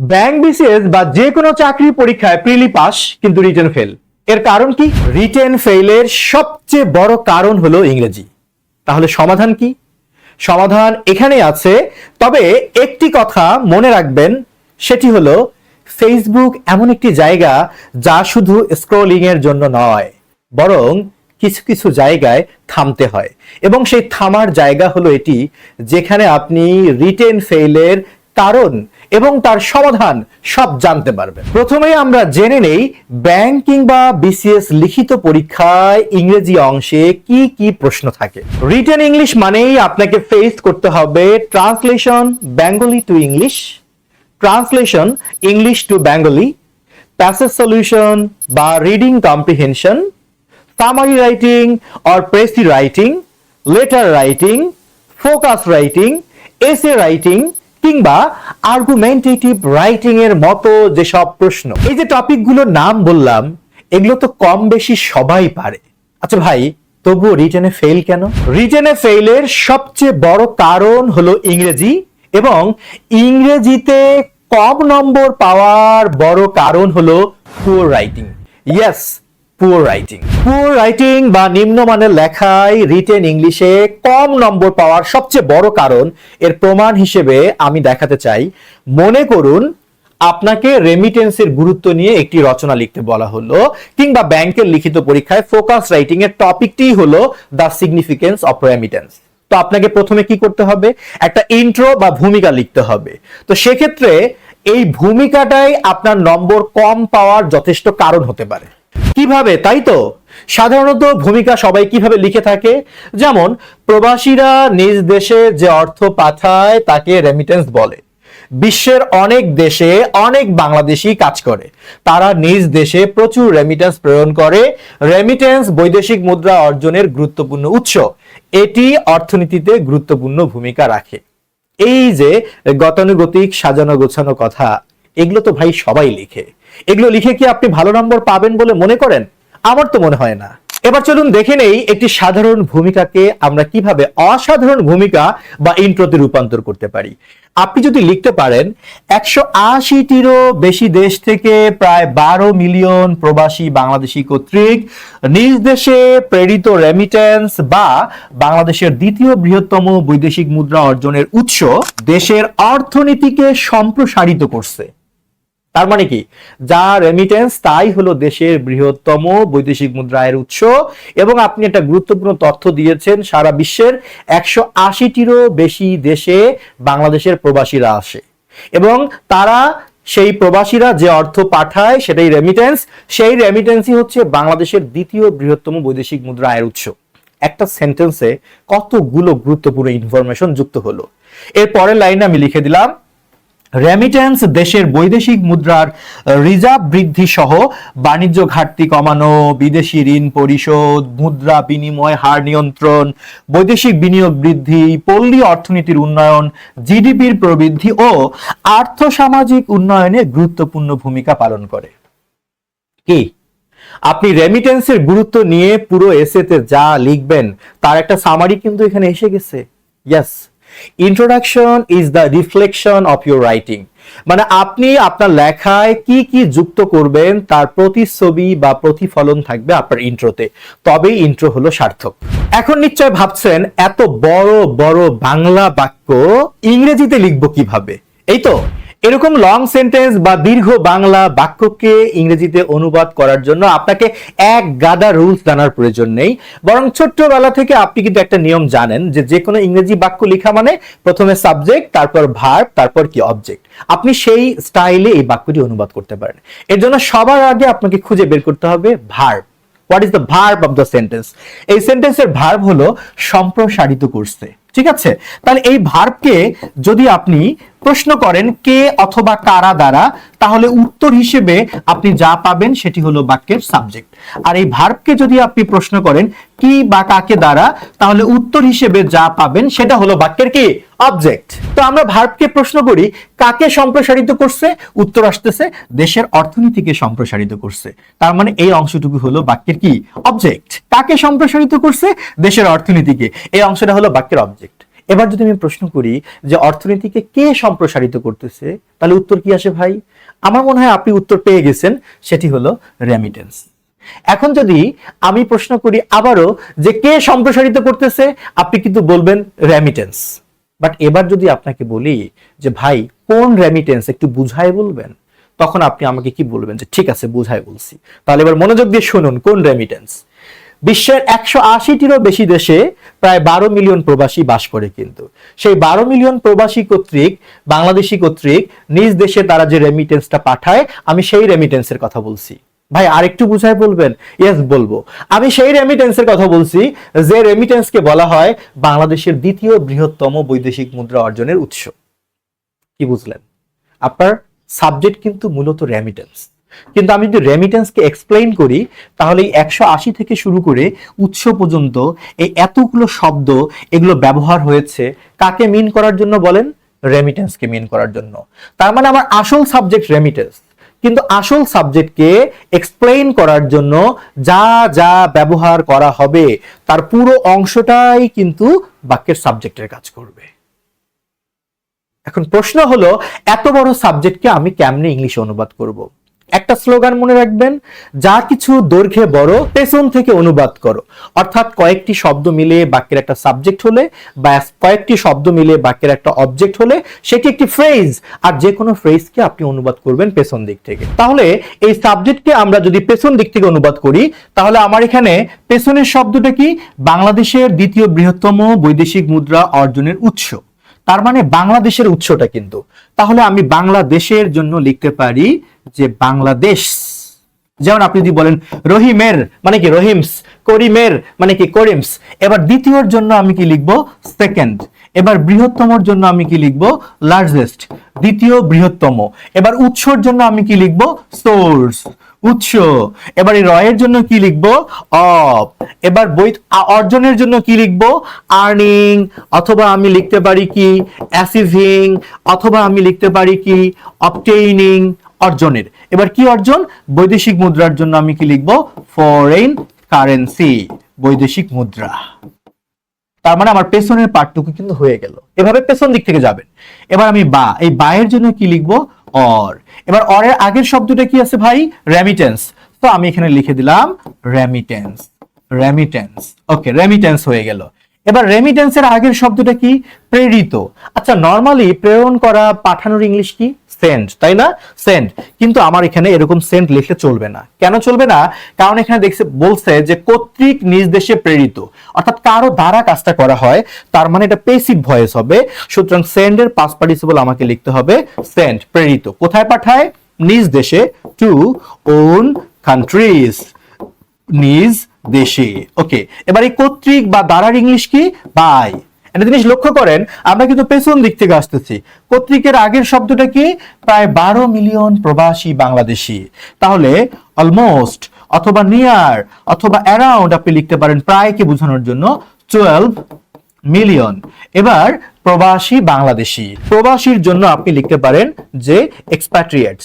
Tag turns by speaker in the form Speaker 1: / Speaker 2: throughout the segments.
Speaker 1: Bank BCS বা যে কোনো চাকরি পরীক্ষায় প্রিলি পাস কিন্তু রিটেন ফেল এর কারণ কি? রিটেন ফেইলের সবচেয়ে বড় কারণ হলো ইংরেজি। তাহলে সমাধান কি? সমাধান এখানে আছে, তবে একটি কথা মনে রাখবেন, সেটি হলো ফেসবুক এমন একটি জায়গা যা শুধু স্ক্রলিং এর জন্য নয়, বরং কিছু কিছু জায়গায় থামতে হয়। এবং সেই থামার জায়গা হলো এটি, যেখানে আপনি রিটেন ফেইলের কারণ এবং তার সমাধান সব জানতে পারবেন। প্রথমেই আমরা জেনে নেই ব্যাংক কিংবা বিসিএস লিখিত পরীক্ষায় ইংরেজি অংশে কি কি প্রশ্ন থাকে। রিটেন ইংলিশ মানেই আপনাকে ফেস করতে হবে translation Bengali to English translation English to Bengali passage solution বা reading comprehension summary writing or précis writing, letter writing, focus writing, essay writing কিংবা আর্গুমেন্টেটিভ রাইটিং এর মতো যেসব প্রশ্ন। এই যে টপিকগুলোর নাম বললাম, এগুলো তো কম বেশি সবাই পারে। আচ্ছা ভাই, তবুও রিটেনে ফেল কেন? রিটেনে ফেইলের সবচেয়ে বড় কারণ হলো ইংরেজি এবং ইংরেজিতে কম নম্বর পাওয়ার বড় কারণ হলো poor writing yes poor writing poor writing বা নিম্নমানের লেখায় রিটেন ইংলিশে কম নম্বর পাওয়ার সবচেয়ে বড় কারণ এর প্রমাণ হিসেবে আমি দেখাতে চাই। মনে করুন, আপনাকে রেমিটেন্সের গুরুত্ব নিয়ে একটি রচনা লিখতে বলা হলো, কিংবা ব্যাংকের লিখিত পরীক্ষায় ফোকাস রাইটিং এর টপিকটি হলো দ্য সিগনিফিকেন্স অফ রেমিটেন্স তো আপনাকে প্রথমে কি করতে হবে? একটা ইন্ট্রো বা ভূমিকা লিখতে হবে। তো সেক্ষেত্রে এই ভূমিকাটাই আপনার নম্বর কম পাওয়ার যথেষ্ট কারণ হতে পারে। কীভাবে, তাই তো? সাধারণত ভূমিকা সবাই কীভাবে লিখে থাকে? যেমন, প্রবাসীরা নিজ দেশে যে অর্থ পাঠায় তাকে রেমিটেন্স বলে। বিশ্বের অনেক দেশে অনেক বাংলাদেশি কাজ করে। তারা নিজ দেশে প্রচুর রেমিটেন্স প্রেরণ করে। রেমিটেন্স বৈদেশিক মুদ্রা অর্জনের গুরুত্বপূর্ণ উৎস। এটি অর্থনীতিতে গুরুত্বপূর্ণ ভূমিকা রাখে। এই যে গতানুগতিক সাজানো গোছানো কথা, এগুলো তো ভাই সবাই লিখে। এগুলো লিখে কি আপনি ভালো নম্বর পাবেন বলে মনে করেন? আমার তো মনে হয় না। এবার চলুন দেখে নেই একটি সাধারণ ভূমিকাকে আমরা কীভাবে অসাধারণ ভূমিকা বা ইন্ট্রোতে রূপান্তর করতে পারি। আপনি যদি লিখতে পারেন, একশো আশিটিরও বেশি দেশ থেকে প্রায় বারো মিলিয়ন প্রবাসী বাংলাদেশি কর্তৃক নিজ দেশে প্রেরিত রেমিটেন্স বা বাংলাদেশের দ্বিতীয় বৃহত্তম বৈদেশিক মুদ্রা অর্জনের উৎস দেশের অর্থনীতিকে সম্প্রসারিত করছে। তার মানে কি? যা রেমিটেন্স তাই হলো দেশের বৃহত্তম বৈদেশিক মুদ্রায়ের উৎস এবং আপনি একটা গুরুত্বপূর্ণ তথ্য দিয়েছেন, সারা বিশ্বের একশো আশিটিরও বেশি দেশে বাংলাদেশের প্রবাসীরা আসে এবং তারা সেই প্রবাসীরা যে অর্থ পাঠায় সেটাই রেমিটেন্স সেই রেমিটেন্সই হচ্ছে বাংলাদেশের দ্বিতীয় বৃহত্তম বৈদেশিক মুদ্রা আয়ের উৎস। একটা সেন্টেন্সে কতগুলো গুরুত্বপূর্ণ ইনফরমেশন যুক্ত হলো। এর পরের লাইনে আমি লিখে দিলাম রেমিটেন্স দেশের বৈদেশিক মুদ্রার রিজার্ভ বৃদ্ধি সহ বাণিজ্য ঘাটতি কমানো, বিদেশি ঋণ পরিশোধ, মুদ্রা বিনিময় হার নিয়ন্ত্রণ, বৈদেশিক বিনিয়োগ বৃদ্ধি, পল্লী অর্থনীতির উন্নয়ন জিডিপির প্রবৃদ্ধি ও আর্থসামাজিক উন্নয়নে গুরুত্বপূর্ণ ভূমিকা পালন করে। কি? আপনি রেমিটেন্সের গুরুত্ব নিয়ে পুরো এসেতে যা লিখবেন, তার একটা সামারি কিন্তু এখানে এসে গেছে। Yes introduction is the reflection of your writing মানে আপনি আপনার লেখায় কি কি যুক্ত করবেন, তার প্রতিচ্ছবি বা প্রতিফলন থাকবে আপনার ইন্ট্রোতে। তবেই ইন্ট্রো হলো সার্থক। এখন নিশ্চয় ভাবছেন, এত বড় বড় বাংলা বাক্য ইংরেজিতে লিখব কীভাবে? এই তো। এরকম লং সেন্টেন্স বা দীর্ঘ বাংলা বাক্যকে ইংরেজিতে অনুবাদ করার জন্য আপনাকে এক গাদা রুলস জানার প্রয়োজন নেই। বরং ছোট্টবেলা থেকে আপনি কিন্তু একটা নিয়ম জানেন যে যে কোনো ইংরেজি বাক্য লেখা মানে প্রথমে সাবজেক্ট তারপর ভার্ব তারপর কি অবজেক্ট আপনি সেই স্টাইলে এই বাক্যটি অনুবাদ করতে পারেন। এর জন্য সবার আগে আপনাকে খুঁজে বের করতে হবে verb what is the verb of the sentence এই সেন্টেন্সের ভার্ব হলো সম্প্রসারিত করছে ঠিক আছে? তাহলে এই ভার্বকে যদি আপনি প্রশ্ন করেন কে অথবা কারা দ্বারা, তাহলে উত্তর হিসেবে আপনি যা পাবেন সেটি হলো বাক্যের সাবজেক্ট আর এই ভার্বকে যদি আপনি প্রশ্ন করেন কি বা কাকে দ্বারা, তাহলে উত্তর হিসেবে যা পাবেন সেটা হলো বাক্যের কি? অবজেক্ট তো আমরা ভার্বকে প্রশ্ন করি, কাকে সম্প্রসারিত করছে? উত্তর আসতেছে, দেশের অর্থনীতিকে সম্প্রসারিত করছে। তার মানে এই অংশটুকু হলো বাক্যের কি? অবজেক্ট কাকে সম্প্রসারিত করছে? দেশের অর্থনীতিকে। এই অংশটা হলো বাক্যের অবজেক্ট এবার যদি আমি প্রশ্ন করি যে অর্থনীতিকে কে সম্প্রসারিত করতেছে, তাহলে উত্তর কি আসে ভাই? আমার মনে হয় আপনি উত্তর পেয়ে গেছেন, সেটি হলো রেমিটেন্স এখন যদি আমি প্রশ্ন করি আবারও যে কে সম্প্রসারিত করতেছে, আপনি কিন্তু বলবেন রেমিটেন্স বাট এবার যদি আপনাকে বলি যে ভাই, কোন রেমিটেন্স একটু বুঝায় বলবেন? তখন আপনি আমাকে কি বলবেন? যে ঠিক আছে, বুঝায় বলছি। তাহলে এবার মনোযোগ দিয়ে শুনুন, কোন রেমিটেন্স বিশ্বের একশো আশিটিরও বেশি দেশে প্রায় বারো মিলিয়ন প্রবাসী বাস করে কিন্তু। সেই বারো মিলিয়ন প্রবাসী কর্তৃক, বাংলাদেশি কর্তৃক নিজ দেশে তারা যে রেমিটেন্সটা পাঠায়, আমি সেই রেমিটেন্সের কথা বলছি। ভাই, আরেকটু বুঝায় বলবেন? ইয়েস বলব। আমি সেই রেমিটেন্সের কথা বলছি, যে রেমিটেন্সকে বলা হয় বাংলাদেশের দ্বিতীয় বৃহত্তম বৈদেশিক মুদ্রা অর্জনের উৎস। কি বুঝলেন? আপনার সাবজেক্ট কিন্তু মূলত রেমিটেন্স কিন্তু আমি যদি রেমিটেন্সকে এক্সপ্লেইন করি, তাহলে এই একশো আশি থেকে শুরু করে উৎস পর্যন্ত এই এতগুলো শব্দ এগুলো ব্যবহার হয়েছে। কাকে মিন করার জন্য বলেন? রেমিটেন্সকে মিন করার জন্য। তার মানে আমার আসল সাবজেক্ট রেমিটেন্স কিন্তু আসল সাবজেক্টকে এক্সপ্লেইন করার জন্য যা যা ব্যবহার করা হবে, তার পুরো অংশটাই কিন্তু বাক্যের সাবজেক্টের কাজ করবে। এখন প্রশ্ন হলো, এত বড় সাবজেক্টকে আমি কেমনে ইংলিশে অনুবাদ করব। একটা স্লোগান মনে রাখবেন, যা কিছু দৈর্ঘ্যে বড়, পেছন থেকে অনুবাদ করো। অর্থাৎ কয়েকটি শব্দ মিলে বাক্যের একটা সাবজেক্ট হলে বা কয়েকটি শব্দ মিলে বাক্যের একটা অবজেক্ট হলে সেটি একটি ফ্রেজ আর যে কোনো ফ্রেজকে আপনি অনুবাদ করবেন পেছন দিক থেকে। তাহলে এই সাবজেক্টকে আমরা যদি পেছন দিক থেকে অনুবাদ করি, তাহলে আমার এখানে পেছনের শব্দটা কি? বাংলাদেশের দ্বিতীয় বৃহত্তম বৈদেশিক মুদ্রা অর্জনের উৎস। তার মানে বাংলাদেশের উৎসটা কিন্তু। তাহলে আমি বাংলাদেশের জন্য লিখতে পারি যে বাংলাদেশ। যেমন আপনি যদি বলেন রহিমের মানে কি রহিমস, করিমের মানে কি করিমস। এবার দ্বিতীয়র জন্য আমি কি লিখব? সেকেন্ড। এবার বৃহত্তমর জন্য আমি কি লিখব? লার্জেস্ট। দ্বিতীয় বৃহত্তম। এবার উৎসর জন্য আমি কি লিখব? সোর্স। উৎস। এবার এই রয়ের জন্য কি লিখব? অফ। এবার বই অর্জনের জন্য কি লিখব? আর্নিং। অথবা আমি লিখতে পারি কি? অ্যাসিভিং। অথবা আমি লিখতে পারি কি? অবটেইনিং। অর্জনের। এবার কি অর্জন? বৈদেশিক মুদ্রার জন্য আমি কি লিখব? Foreign currency. বৈদেশিক মুদ্রা। তার মানে আমার পেছনের পার্টটুকু কিন্তু হয়ে গেল। এভাবে পেছন দিক থেকে যাবেন। এবার আমি বা, এই বায়ের জন্য কি লিখব? অর। এবার অর এর আগের শব্দটা কি আছে ভাই? রেমিটেন্স তো আমি এখানে লিখে দিলাম রেমিটেন্স রেমিটেন্স ওকে রেমিটেন্স হয়ে গেল। এবার রেমিটেন্সের আগের শব্দটা কি? প্রেরিত। আচ্ছা নর্মালি প্রেরণ করা পাঠানোর ইংলিশ কি? সেন্ড তাই না? সেন্ড কিন্তু আমার এখানে এরকম সেন্ড লিখলে চলবে না। কেন চলবে না? কারণ এখানে দেখছে, বলছে যে কর্তৃক নিজ দেশে প্রেরিত। অর্থাৎ কারও দ্বারা কাজটা করা হয়, তার মানে এটা পেসিভ ভয়েস হবে। সুতরাং সেন্ডের পাস পার্টিসিপল আমাকে লিখতে হবে সেন্ড প্রেরিত। কোথায় পাঠায়? নিজ দেশে টু ওন কান্ট্রিজ নিজ দেশে। ওকে, এবার এই কর্তৃক বা দ্বারার ইংলিশ কি? বাই। একটা জিনিস লক্ষ্য করেন, আমরা কিন্তু পেছন দিক থেকে আসতেছি। কর্তৃকের আগের শব্দটা কি? প্রায় বারো মিলিয়ন প্রবাসী বাংলাদেশি। তাহলে অলমোস্ট অথবা নিয়ার অথবা অ্যারাউন্ড আপনি লিখতে পারেন প্রায় কে বোঝানোর জন্য টুয়েলভ মিলিয়ন এবার প্রবাসী বাংলাদেশি। প্রবাসীর জন্য আপনি লিখতে পারেন যে, এক্সপ্যাট্রিয়েটস।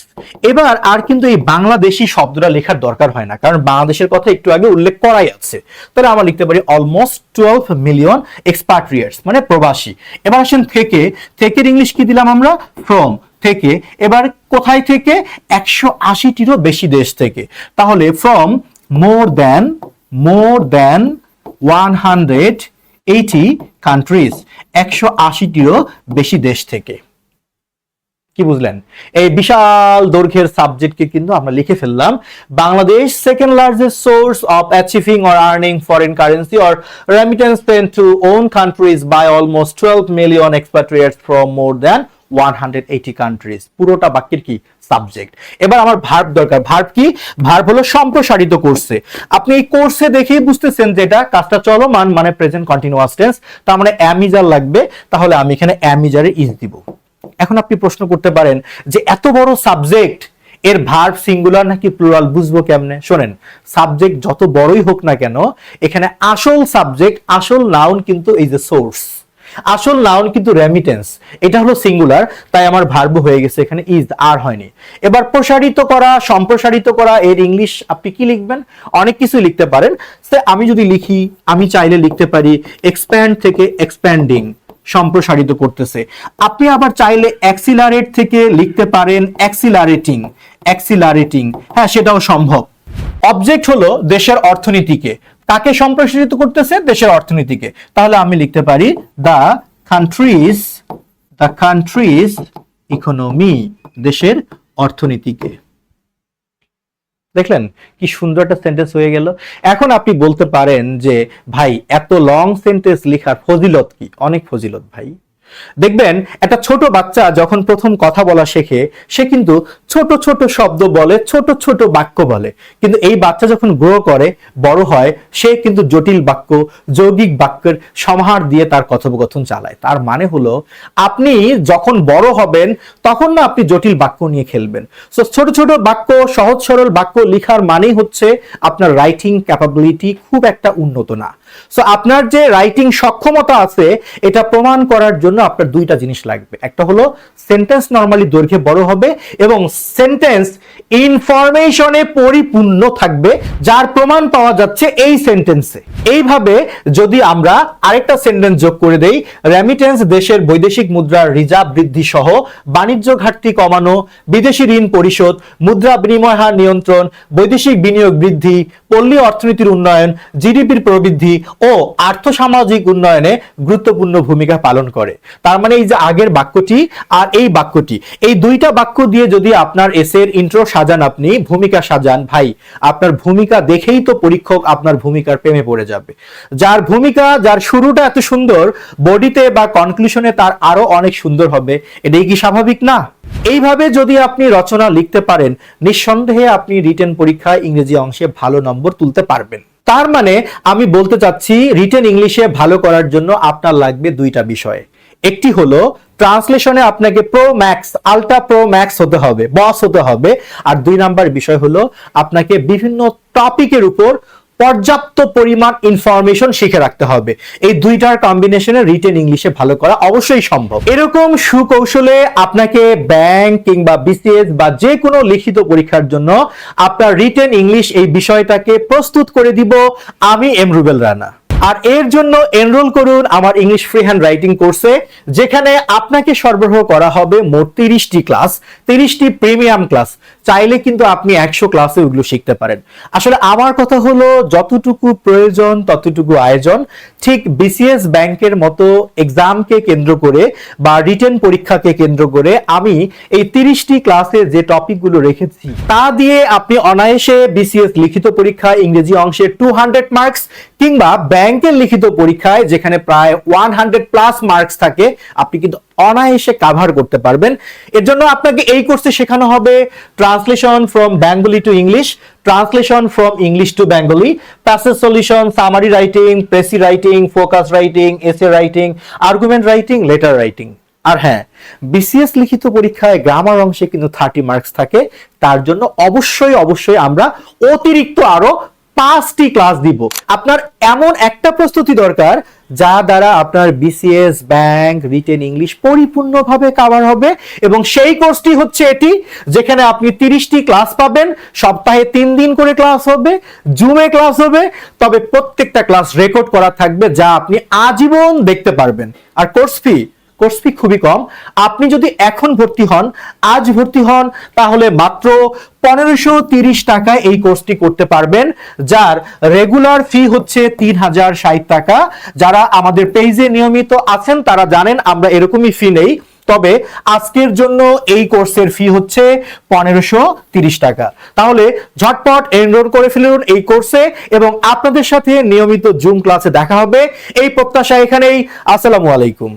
Speaker 1: এবার আর কিন্তু এই বাংলাদেশি শব্দটা লেখার দরকার হয় না, কারণ বাংলাদেশের কথা একটু আগে উল্লেখ করাই আছে। তাহলে আমরা লিখতে পারি অলমোস্ট টুয়েলভ মিলিয়ন এক্সপ্যাট্রিয়েটস মানে প্রবাসী। এবার আসেন থেকে থেকের ইংলিশ কি দিলাম আমরা? ফ্রম থেকে। এবার কোথায় থেকে? একশো আশিটিরও বেশি দেশ থেকে। তাহলে from more than more than one hundred eighty countries একশো আশিটিরও বেশি দেশ থেকে। কি বুঝলেন? এই বিশাল দৈর্ঘ্যের সাবজেক্টকে কিন্তু আমরা লিখে ফেললাম। Bangladesh second largest source of achieving or earning foreign currency or remittance pen to own countries by almost twelve million expatriates from more than one hundred eighty countries পুরোটা বাক্যের কি সাবজেক্ট এবার আমার ভার্ব দরকার। ভার্ব কি? Verb হলো সম্প্রসারিত আপনি এই কোর্সে দেখেই বুঝতেছেন যে এটা কাজটা চলমান মানে প্রেজেন্ট কন্টিনিউয়াস টেন্স তার মানে অ্যামিজার লাগবে, তাহলে আমি এখানে অ্যামিজারে ইজ দিব। এখন আপনি প্রশ্ন করতে পারেন যে এত বড় সাবজেক্ট এর ভার্ব সিঙ্গুলার নাকি প্লুরাল বুঝব কেমনে? শোনেন সাবজেক্ট যত বড়ই হোক না কেন, এখানে আসল সাবজেক্ট আসল নাউন কিন্তু এই যে সোর্স আসল নাউন কিন্তু রেমিটেন্স এটা হলো সিঙ্গুলার তাই আমার ভার্ব হয়ে গেছে এখানে ইজ আর হয়নি। এবার প্রসারিত করা, সম্প্রসারিত করা, এর ইংলিশ আপনি কি লিখবেন? অনেক কিছু লিখতে পারেন। আমি যদি লিখি, আমি চাইলে লিখতে পারি এক্সপ্যান্ড থেকে এক্সপ্যান্ডিং সম্প্রসারিত করতেছে। আপনি আবার চাইলে অ্যাক্সিলারেট থেকে লিখতে পারেন অ্যাক্সিলারেটিং অ্যাক্সিলারেটিং হ্যাঁ সেটাও সম্ভব। অবজেক্ট হলো দেশের অর্থনীতিকে। কাকে সম্প্রসারিত করতেছে? দেশের অর্থনীতিকে। তাহলে আমি লিখতে পারি the countries the country's economy দেশের অর্থনীতিকে। দেখলেন কি সুন্দর একটা সেন্টেন্স হয়ে গেল। এখন আপনি বলতে পারেন যে, ভাই, এত লং সেন্টেন্স লেখার ফজিলত কি? অনেক ফজিলত, ভাই। দেখবেন, একটা ছোট বাচ্চা যখন প্রথম কথা বলা শেখে, সে কিন্তু ছোট ছোট শব্দ বলে, ছোট ছোট বাক্য বলে। কিন্তু এই বাচ্চা যখন গ্রো করে, বড় হয়, সে কিন্তু জটিল বাক্য, যৌগিক বাক্যের সমাহার দিয়ে তার কথোপকথন চালায়। তার মানে হলো, আপনি যখন বড় হবেন, তখন না আপনি জটিল বাক্য নিয়ে খেলবেন। সো ছোট ছোট বাক্য, সহজ সরল বাক্য লেখার মানেই হচ্ছে আপনার রাইটিং ক্যাপাবিলিটি খুব একটা উন্নত না। সো আপনার যে রাইটিং সক্ষমতা আছে, এটা প্রমাণ করার জন্য আপনার দুইটা জিনিস লাগবে। একটা হলো সেন্টেন্স নর্মালি দৈর্ঘ্যে বড় হবে এবং সেন্টেন্স ইনফরমেশনে পরিপূর্ণ থাকবে, যার প্রমাণ পাওয়া যাচ্ছে এই সেন্টেন্সে এইভাবে যদি আমরা আরেকটা সেন্টেন্স যোগ করে দেই রেমিটেন্স দেশের বৈদেশিক মুদ্রার রিজার্ভ বৃদ্ধি সহ, বাণিজ্য ঘাটতি কমানো, বিদেশি ঋণ পরিশোধ, মুদ্রা বিনিময় হার নিয়ন্ত্রণ, বৈদেশিক বিনিয়োগ বৃদ্ধি, পল্লী অর্থনীতির উন্নয়ন, জিডিপির প্রবৃদ্ধি ও আর্থসামাজিক উন্নয়নে গুরুত্বপূর্ণ ভূমিকা পালন করে। তার মানে এই যে আগের বাক্যটি আর এই বাক্যটি, এই দুইটা বাক্য দিয়ে যদি আপনার এসের ইন্ট্রো সাজান আপনি, ভূমিকা সাজান, ভাই, আপনার ভূমিকা দেখেই তো পরীক্ষক আপনার ভূমিকার প্রেমে পড়ে যাবে। যার ভূমিকা, যার শুরুটা এত সুন্দর, বডিতে বা কনক্লুশনে তার আরও অনেক সুন্দর হবে, এটাই কি স্বাভাবিক না? এইভাবে যদি আপনি রচনা লিখতে পারেন, নিঃসন্দেহে আপনি রিটেন পরীক্ষায় ইংরেজি অংশে ভালো নম্বর তুলতে পারবেন। তার মানে আমি বলতে চাচ্ছি রিটেন ইংলিশে ভালো করার জন্য আপনার লাগবে দুইটা বিষয়। একটি হলো ট্রান্সলেশনে আপনাকে pro max ultra pro max হতে হবে বস হতে হবে। আর দুই নাম্বার বিষয় হলো, আপনাকে বিভিন্ন টপিকের উপর পর্যাপ্ত পরিমাণ ইনফরমেশন শিখে রাখতে হবে। এই দুইটার কম্বিনেশনে রিটেন ইংলিশে ভালো করা অবশ্যই সম্ভব। এরকম সুকৌশলে আপনাকে ব্যাংক কিংবা বিসিএস বা যে কোনো লিখিত পরীক্ষার জন্য আপনার রিটেন ইংলিশ এই বিষয়টাকে প্রস্তুত করে দিব আমি এমরুবেল রানা। আর এর জন্য এনরোল করুন আমার ইংলিশ ফ্রি হ্যান্ড রাইটিং কোর্সে যেখানে আপনাকে সরবরাহ করা হবে মোট তিরিশটি ক্লাস তিরিশটি প্রিমিয়াম ক্লাস চাইলে কিন্তু আপনি একশো ক্লাসে ওগুলো শিখতে পারেন। আসলে আমার কথা হলো, যতটুকু প্রয়োজন, ততটুকু আয়োজন, ঠিক বিসিএস ব্যাংকের মতো এক্সামকে কেন্দ্র করে বা রিটেন পরীক্ষাকে কেন্দ্র করে আমি এই তিরিশটি ক্লাসে যে টপিকগুলো রেখেছি, তা দিয়ে আপনি অনায়াসে বিসিএস লিখিত পরীক্ষা ইংরেজি অংশে টু হান্ড্রেড মার্কস কিংবা ব্যাংকের লিখিত পরীক্ষায় যেখানে প্রায় ওয়ান হান্ড্রেড প্লাস মার্কস থাকে, আপনি কিন্তু অনায়াসে কাভার করতে পারবেন। এর জন্য আপনাকে এই কোর্সে শেখানো হবে translation from Bengali to English translation from English to Bengali passage solution summary writing precis writing focus writing essay writing argument writing letter writing আর হ্যাঁ বিসিএস লিখিত পরীক্ষায় গ্রামার অংশে কিন্তু থার্টি মার্কস থাকে। তার জন্য অবশ্যই অবশ্যই আমরা অতিরিক্ত আরও পাঁচটি ক্লাস দিব। আপনার এমন একটা প্রস্তুতি দরকার, যা দ্বারা আপনার বিসিএস ব্যাংক রিটেন ইংলিশ পরিপূর্ণভাবে কাভার হবে এবং সেই কোর্সটি হচ্ছে এটি, যেখানে আপনি তিরিশটি ক্লাস পাবেন, সপ্তাহে তিন দিন করে ক্লাস হবে জুমে ক্লাস হবে, তবে প্রত্যেকটা ক্লাস রেকর্ড করা থাকবে, যা আপনি আজীবন দেখতে পারবেন। আর কোর্স ফি কোর্স ফি খুবই কম। আপনি যদি এখন ভর্তি হন, আজ ভর্তি হন, তাহলে মাত্র পনেরোশো তিরিশ টাকায় এই কোর্সটি করতে পারবেন, যার রেগুলার ফি হচ্ছে তিন হাজার ষাট টাকা। যারা আমাদের পেজে নিয়মিত আছেন, তারা জানেন আমরা এরকমই ফি নেই। তবে আজকের জন্য এই কোর্সের ফি হচ্ছে পনেরোশো তিরিশ টাকা। তাহলে ঝটপট এনরোল করে ফেলুন এই কোর্সে এবং আপনাদের সাথে নিয়মিত জুম ক্লাসে দেখা হবে। এই প্রত্যাশা এখানেই। আসসালামু আলাইকুম।